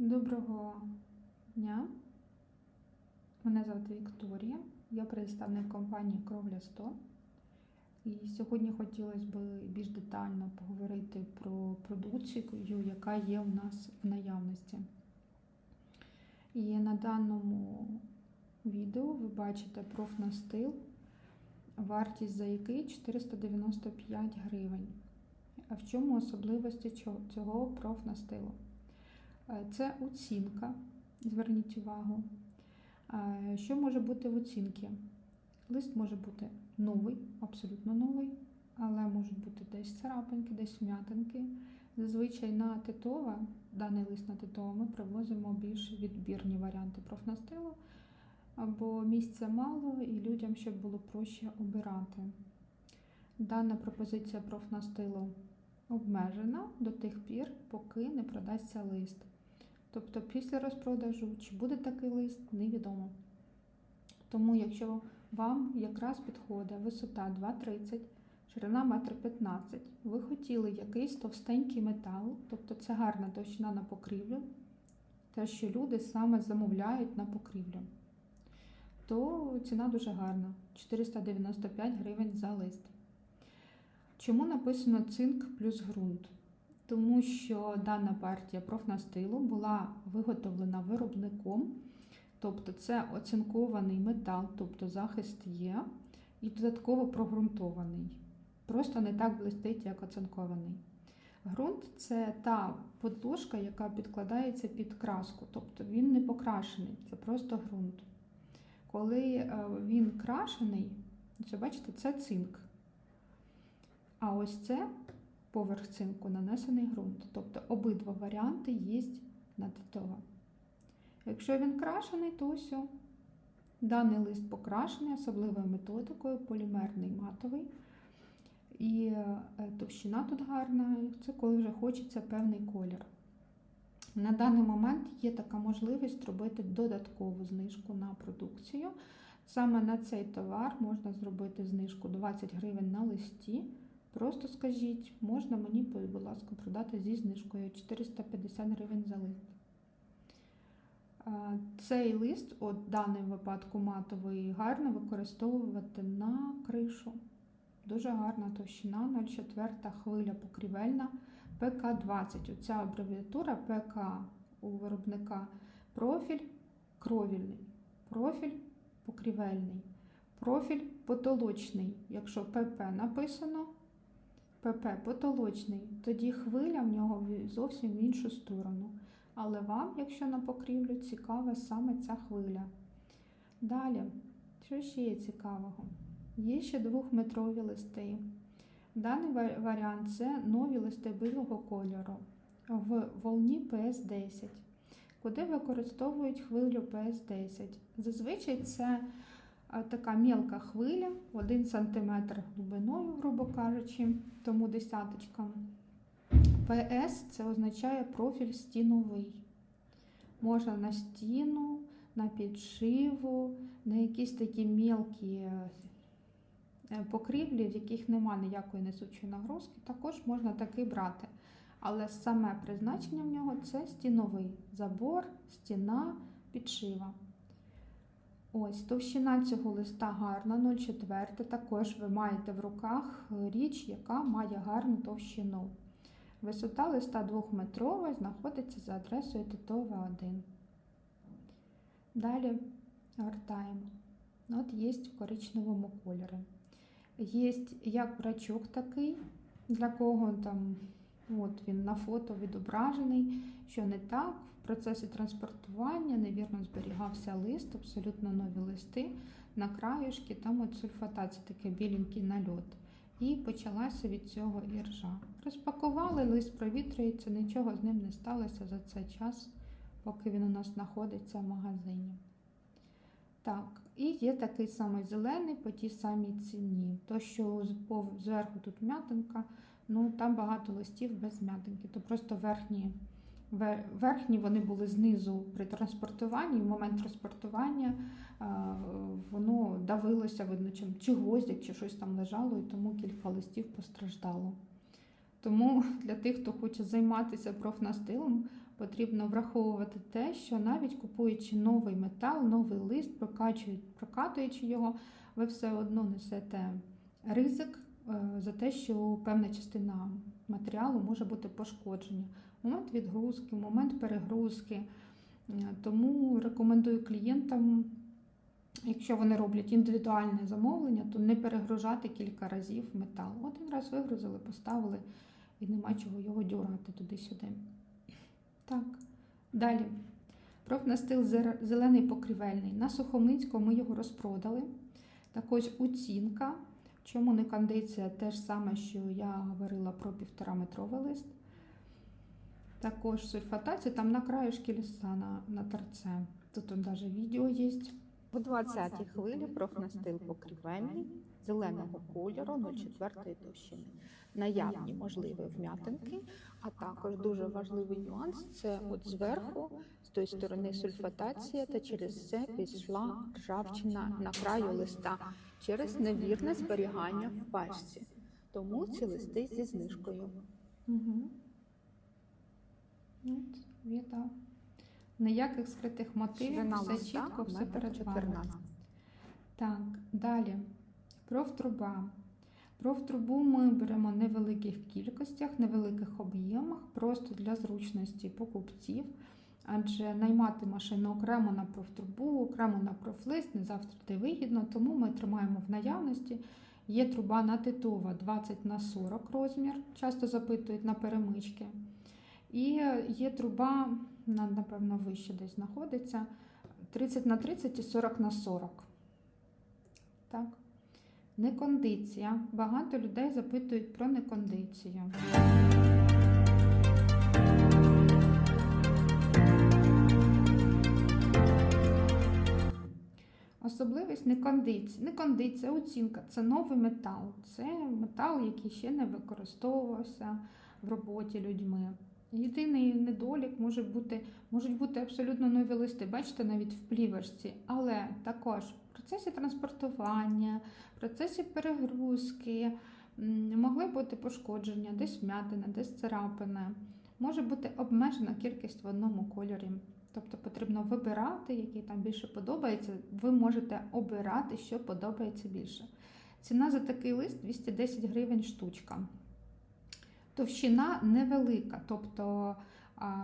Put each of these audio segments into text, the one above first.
Доброго дня. Мене звати Вікторія. Я представник компанії Кровля 100. І сьогодні хотілося б більш детально поговорити про продукцію, яка є у нас в наявності. І на даному відео ви бачите профнастил, вартість за який 495 гривень. А в чому особливості цього- профнастилу? Е, Це оцінка, зверніть увагу. Е, Що може бути в оцінці? Лист може бути новий, абсолютно новий, але можуть бути десь царапинки, десь вм'ятинки. Зазвичай на титова, даний лист на титова, ми привозимо більш відбірні варіанти профнастилу, бо місця мало і людям, щоб було проще обирати. Дана пропозиція профнастилу обмежена до тих пір, поки не продасться лист. Тобто після розпродажу, чи буде такий лист, невідомо. Тому, якщо вам якраз підходить висота 2,30, ширина 1,15 м, ви хотіли якийсь товстенький метал, тобто це гарна товщина на покрівлю, те, що люди саме замовляють на покрівлю, то ціна дуже гарна 495 гривень за лист. Чому написано цинк плюс ґрунт? Тому що дана партія профнастилу була виготовлена виробником, тобто це оцинкований метал, тобто захист є, і додатково прогрунтований. Просто не так блистить, як оцинкований. Ґрунт це та подложка, яка підкладається під краску, тобто він не покрашений, це просто ґрунт. Коли е, він крашений, це бачите, це цинк. А ось це поверх цинку нанесений ґрунт. Тобто обидва варіанти є на титова. Якщо він крашений, то ось даний лист покрашений особливою методикою, полімерний матовий. І е, товщина тут гарна, це коли вже хочеться певний колір. На даний момент є така можливість зробити додаткову знижку на продукцію. Саме на цей товар можна зробити знижку 20 гривень на листі. Просто скажіть, можна мені, будь ласка, продати зі знижкою 450 гривень за лист. Цей лист, от в даному випадку матовий, гарно використовувати на кришу. Дуже гарна товщина, 0,4 хвиля покрівельна ПК-20. Оця абревіатура ПК у виробника профіль кровільний, профіль покрівельний, профіль потолочний. Якщо ПП написано, ПП потолочний, тоді хвиля в нього зовсім в іншу сторону. Але вам, якщо на покрівлю, цікава саме ця хвиля. Далі, що ще є цікавого? Є ще двохметрові листи. Даний варіант це нові листи білого кольору в волні PS10, куди використовують хвилю PS10. Зазвичай це така мілка хвиля, 1 см глибиною, грубо кажучи, тому десяточка. PS це означає профіль стіновий. Можна на стіну, на підшиву, на якісь такі мілкі е, покрівлі, в яких нема ніякої несучої нагрузки, також можна такий брати. Але саме призначення в нього це стіновий забор, стіна, підшива. Ось товщина цього листа гарна, 0,4. Також ви маєте в руках річ, яка має гарну товщину. Висота листа 2-метрова знаходиться за адресою Титова 1. Далі гортаємо. От є в коричневому кольорі. Є як брачок такий, для кого там от він на фото відображений, що не так. Процесі транспортування невірно зберігався лист, абсолютно нові листи. На краюшки там от сульфатація, такий біленький нальот. І почалася від цього іржа. Розпакували, лист провітрюється, нічого з ним не сталося за цей час, поки він у нас знаходиться в магазині. Так, і є такий самий зелений по тій самій ціні. То, що зверху тут м'ятинка, ну там багато листів без м'ятинки, то просто верхні, ве- верхні вони були знизу при транспортуванні. і В момент транспортування воно давилося, видно, чи гвоздик, чи щось там лежало, і тому кілька листів постраждало. Тому для тих, хто хоче займатися профнастилом, потрібно враховувати те, що навіть купуючи новий метал, новий лист, прокатуючи його, ви все одно несете ризик е, за те, що певна частина матеріалу може бути пошкоджена. Момент відгрузки, момент перегрузки. Е, Тому рекомендую клієнтам, якщо вони роблять індивідуальне замовлення, то не перегружати кілька разів метал. Один раз вигрузили, поставили і нема чого його дюрати туди-сюди. Так, далі. Профнастил зелений покрівельний. На Сухомлинському ми його розпродали. Також оцінка. Чому не кондиція? Те ж саме, що я говорила про півтораметровий лист. Також сульфатація, там на краюшки ліса на, на торце. Тут он навіть відео є. У 20-й хвилі профнастил покрівельний зеленого кольору 0,4 товщини. Наявні можливі вм'ятинки, а також дуже важливий нюанс це от зверху, з тої сторони сульфатація, та через це пішла ржавчина на краю листа через невірне зберігання в пачці. Тому ці листи зі знижкою. Угу. Відео. Ніяких скритих мотивів, Ширина все листа чітко, все перед вами. Так, далі. Профтруба. Профтрубу ми беремо в невеликих кількостях, невеликих об'ємах, просто для зручності покупців. Адже наймати машину окремо на профтрубу, окремо на профлист не завжди вигідно, тому ми тримаємо в наявності. Є труба натитова 20 на 40 розмір, часто запитують на перемички. І є труба, на- напевно, вище десь знаходиться 30 на 30 і 40 на 40. Так. Некондиція. Багато людей запитують про некондицію. Особливість некондиції. Некондиція, оцінка це новий метал. Це метал, який ще не використовувався в роботі людьми. Єдиний недолік може бути, можуть бути абсолютно нові листи, бачите, навіть в плівочці, але також в процесі транспортування, в процесі перегрузки могли бути пошкодження, десь вмятина, десь царапина. Може бути обмежена кількість в одному кольорі. Тобто потрібно вибирати, який там більше подобається. Ви можете обирати, що подобається більше. Ціна за такий лист 210 гривень штучка. Товщина невелика, тобто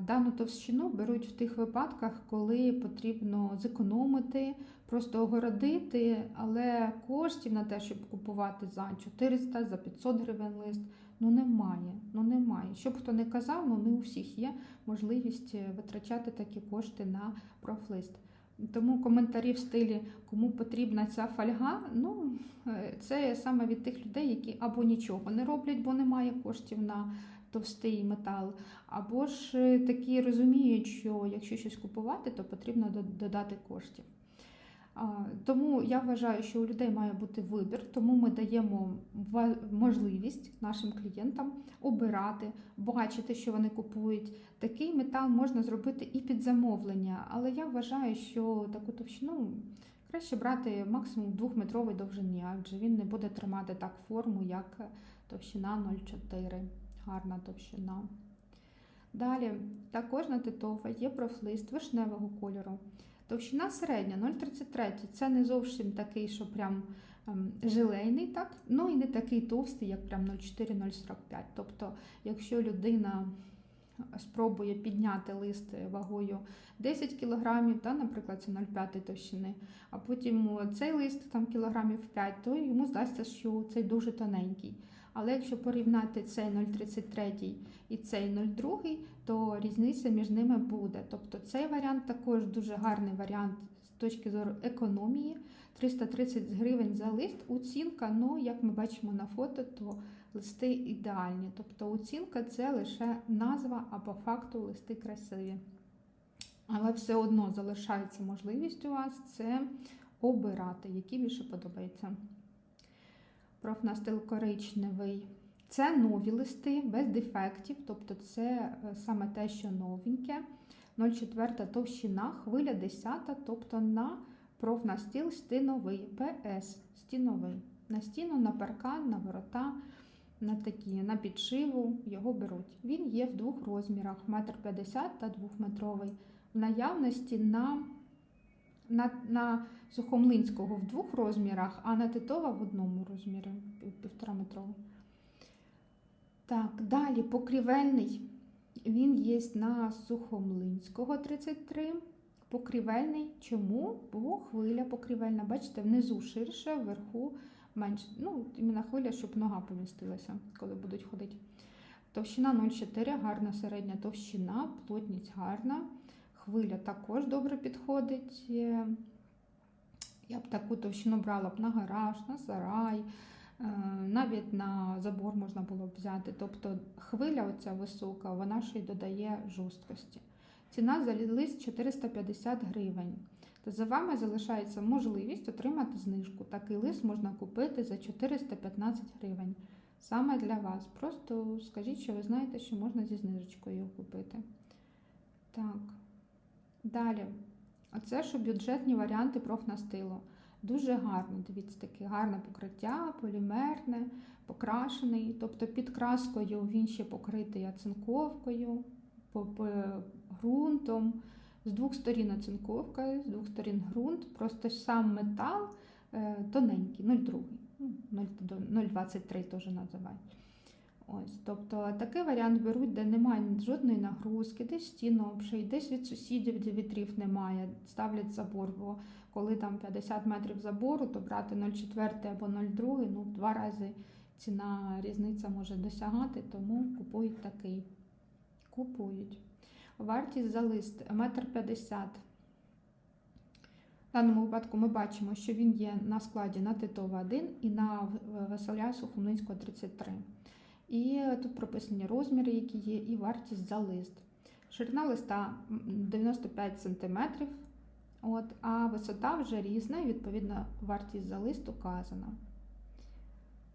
дану товщину беруть в тих випадках, коли потрібно зекономити, просто огородити, але коштів на те, щоб купувати за 400, за 500 гривень лист, ну немає. Ну немає. Щоб хто не казав, ну не у всіх є можливість е, витрачати такі кошти на профлист. Тому коментарі в стилі, кому потрібна ця фольга, ну е, це саме від тих людей, які або нічого не роблять, бо немає коштів на товстий метал, або ж е, такі розуміють, що якщо щось купувати, то потрібно додати коштів. Тому я вважаю, що у людей має бути вибір, тому ми даємо можливість нашим клієнтам обирати, бачити, що вони купують. Такий метал можна зробити і під замовлення, але я вважаю, що таку товщину краще брати максимум двохметрової довжині, адже він не буде тримати так форму, як товщина 0,4. Гарна товщина. Далі також на титова є профлист вишневого кольору. Товщина середня 0,33. Це не зовсім такий, що прям ем, жилейний, так? ну і не такий товстий, як прям 0,4-0,45. Тобто, якщо людина спробує підняти лист вагою 10 кг, та, наприклад, це 0,5 товщини, а потім цей лист там кілограмів 5, то йому здасться, що цей дуже тоненький. Але якщо порівняти цей 0,33 і цей 0,2, то різниця між ними буде. Тобто цей варіант також дуже гарний варіант з точки зору економії. 330 гривень за лист. Оцінка, ну як ми бачимо на фото, то листи ідеальні. Тобто оцінка це лише назва, а по факту листи красиві. Але все одно залишається можливість у вас це обирати, які більше подобається. Профнастил коричневий. Це нові листи без дефектів, тобто це е, саме те, що новеньке. 0,4 товщина, хвиля 10, тобто на профнастіл стіновий, ПС стіновий. На стіну, на паркан, на ворота. на такі, на підшиву його беруть. Він є в двох розмірах: 1,50 м та 2-метровий. В наявності на, на, на Сухомлинського в двох розмірах, а на Титова в одному розмірі, пів- півтораметровий. Так, далі покрівельний. Він є на Сухомлинського 33. Покрівельний. Чому? Бо хвиля покрівельна. Бачите, внизу ширше, вверху менше. Ну, іменно хвиля, щоб нога помістилася, коли будуть ходити. Товщина 0,4, гарна середня товщина, плотність гарна. Хвиля також добре підходить. Е, Я б таку товщину брала б на гараж, на сарай, е, навіть на забор можна було б взяти. Тобто хвиля оця висока, вона ще й додає жорсткості. Ціна за лист 450 гривень. То за вами залишається можливість отримати знижку. Такий лист можна купити за 415 гривень. Саме для вас. Просто скажіть, що ви знаєте, що можна зі знижечкою купити. Так. Далі. Оце що бюджетні варіанти профнастилу. Дуже гарно, дивіться, таке гарне покриття, полімерне, покрашений. Тобто під краскою він ще покритий оцинковкою, ґрунтом. З двох сторін оцинковка, з двох сторін ґрунт, просто сам метал е, тоненький, 0,2, ну, 0 до 0,23 теж називають. Ось, тобто такий варіант беруть, де немає жодної нагрузки, десь стіну обшиють, десь від сусідів, де вітрів немає, ставлять забор, бо коли там 50 метрів забору, то брати 0,4 або 0,2, ну в два рази ціна різниця може досягати, тому купують такий. Купують. Вартість за лист 1,50 м. В даному випадку ми бачимо, що він є на складі на Титова 1 і на Василя Сухомлинського 33. І тут прописані розміри, які є, і вартість за лист. Ширина листа 95 см, а висота вже різна, і відповідно вартість за лист указана.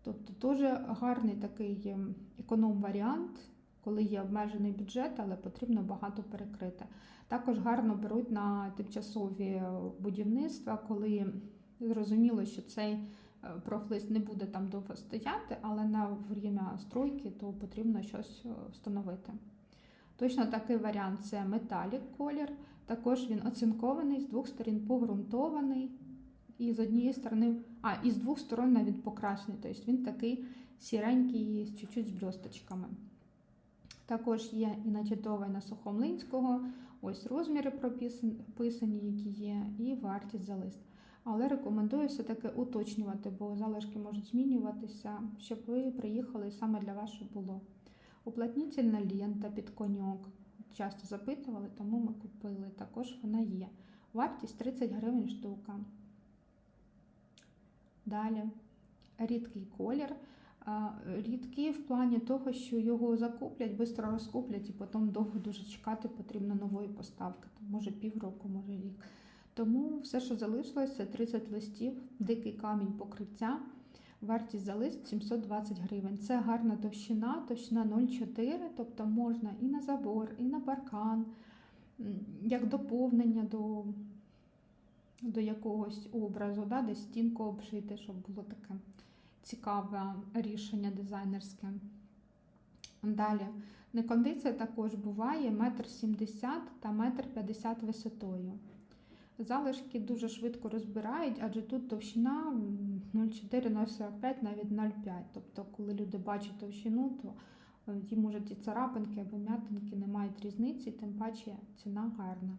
Тобто дуже гарний такий ем, економ-варіант, коли є обмежений бюджет, але потрібно багато перекрити. Також гарно беруть на тимчасові будівництва, коли зрозуміло, що цей е, профлист не буде там довго стояти, але на время стройки то потрібно щось е, встановити. Точно такий варіант це металік колір. Також він оцинкований, з двох сторін погрунтований, і з однієї сторони, а і з двох сторон навіть покрашений. Тобто він такий сіренький, з чуть-чуть з бльосточками. Також є і на Тітова, на Сухомлинського. Ось розміри прописан- прописані, які є, і вартість за лист. Але рекомендую все-таки уточнювати, бо залишки можуть змінюватися, щоб ви приїхали і саме для вас, було. Уплотнительна лента під коньок. Часто запитували, тому ми купили. Також вона є. Вартість 30 гривень штука. Далі рідкий колір. Рідкий в плані того, що його закуплять, швидко розкуплять і потім довго дуже чекати потрібно нової поставки. Може півроку, може рік. Тому все, що залишилось, це 30 листів, дикий камінь покриття. Вартість за лист 720 гривень. Це гарна товщина, товщина 0,4, тобто можна і на забор, і на паркан, як доповнення до, до якогось образу, да, десь стінку обшити, щоб було таке цікаве рішення дизайнерське. Далі. Некондиція також буває 1,70 м та 1,50 м висотою. Залишки дуже швидко розбирають, адже тут товщина 0,4-0,45, навіть 0,5. Тобто, коли люди бачать товщину, то е, їм можуть і царапинки або м'ятинки не мають різниці, тим паче ціна гарна.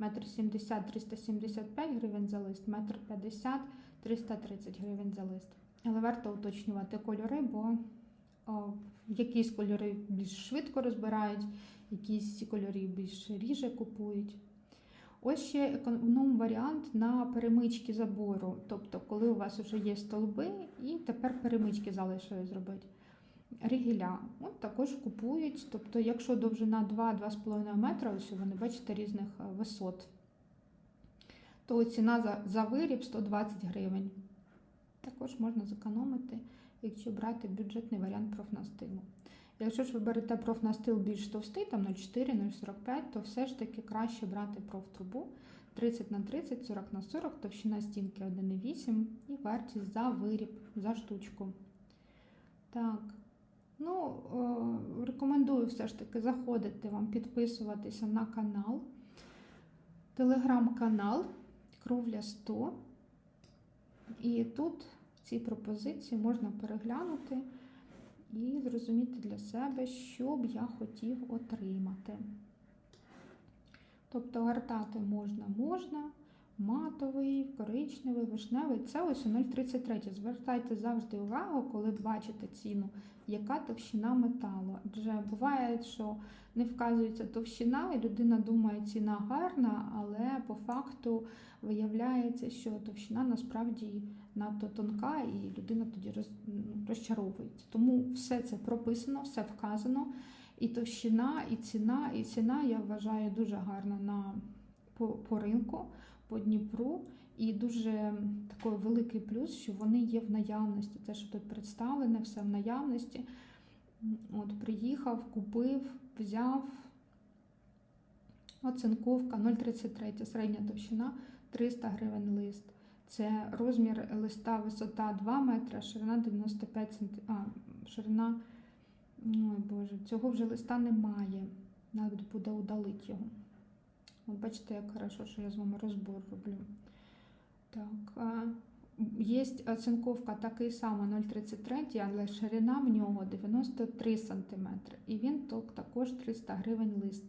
1,70 м 375 гривень за лист, 1,50 м 330 гривень за лист. Але варто уточнювати кольори, бо о, якісь кольори більш швидко розбирають, якісь кольори більш ріже купують. Ось ще економ варіант на перемички забору. Тобто, коли у вас вже є столби, і тепер перемички залишилось зробити. Рігіля от також купують. Тобто, якщо довжина 2-2,5 метра, ось вони бачите різних е, висот, то ціна за, за виріб 120 гривень. Також можна зекономити, якщо брати бюджетний варіант профнастилу. Якщо ж ви берете профнастил більш товстий, там 0,4-0,45, то все ж таки краще брати профтрубу 30 на 30, 40 на 40, товщина стінки 1,8 і вартість за виріб, за штучку. Так, Ну, е, рекомендую все ж таки заходити вам, підписуватися на канал, телеграм-канал Кровля 100. І тут ці пропозиції можна переглянути і зрозуміти для себе, що б я хотів отримати. Тобто гартати можна, можна, матовий, коричневий, вишневий. Це ось у 0,33. Звертайте завжди увагу, коли бачите ціну, яка товщина металу. Адже буває, що не вказується товщина, і людина думає, ціна гарна, але по факту виявляється, що товщина насправді надто тонка, і людина тоді роз, ну, розчаровується. Тому все це прописано, все вказано. І товщина, і ціна, і ціна я вважаю дуже гарна на по, по ринку, по Дніпру. І дуже такий великий плюс, що вони є в наявності. Те, що тут представлене, все в наявності. От приїхав, купив, взяв. Оцинковка 0,33, середня товщина 300 гривень лист. Це розмір листа, висота 2 метри, ширина 95 см. А, ширина, ой Боже, цього вже листа немає. Треба буде удалити його. От бачите, як хорошо, що я з вами розбор роблю. Так, є оцинковка такий самий 0,33, але ширина в нього 93 см. І він також 300 гривень лист.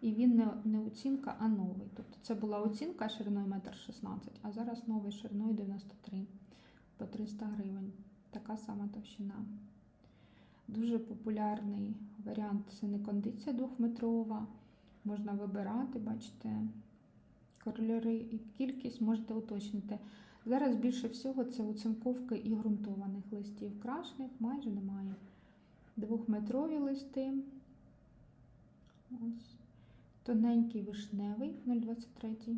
І він не, не оцінка, а новий. Тобто це була оцінка шириною 1,16 м, а зараз новий шириною 93 по 300 гривень. Така сама товщина. Дуже популярний варіант це не кондиція двохметрова. Можна вибирати, бачите, кольори і кількість можете уточнити. Зараз більше всього це оцинковки і ґрунтованих листів. Крашних майже немає. Двохметрові листи. Ось. Тоненький вишневий 0,23.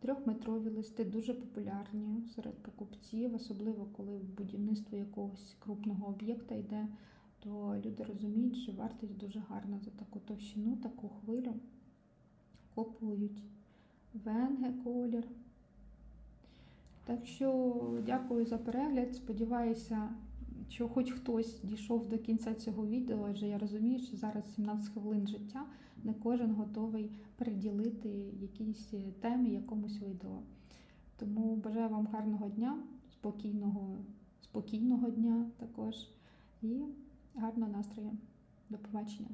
Трьохметрові листи дуже популярні серед покупців, особливо коли в будівництво якогось крупного об'єкта йде, то люди розуміють, що вартість дуже гарна за таку товщину, таку хвилю. Купують венге колір. Так що дякую за перегляд. Сподіваюся, що хоч хтось дійшов до кінця цього відео, адже я розумію, що зараз 17 хвилин життя, не кожен готовий приділити якійсь темі, якомусь відео. Тому бажаю вам гарного дня, спокійного, спокійного дня також і гарного настрою. До побачення.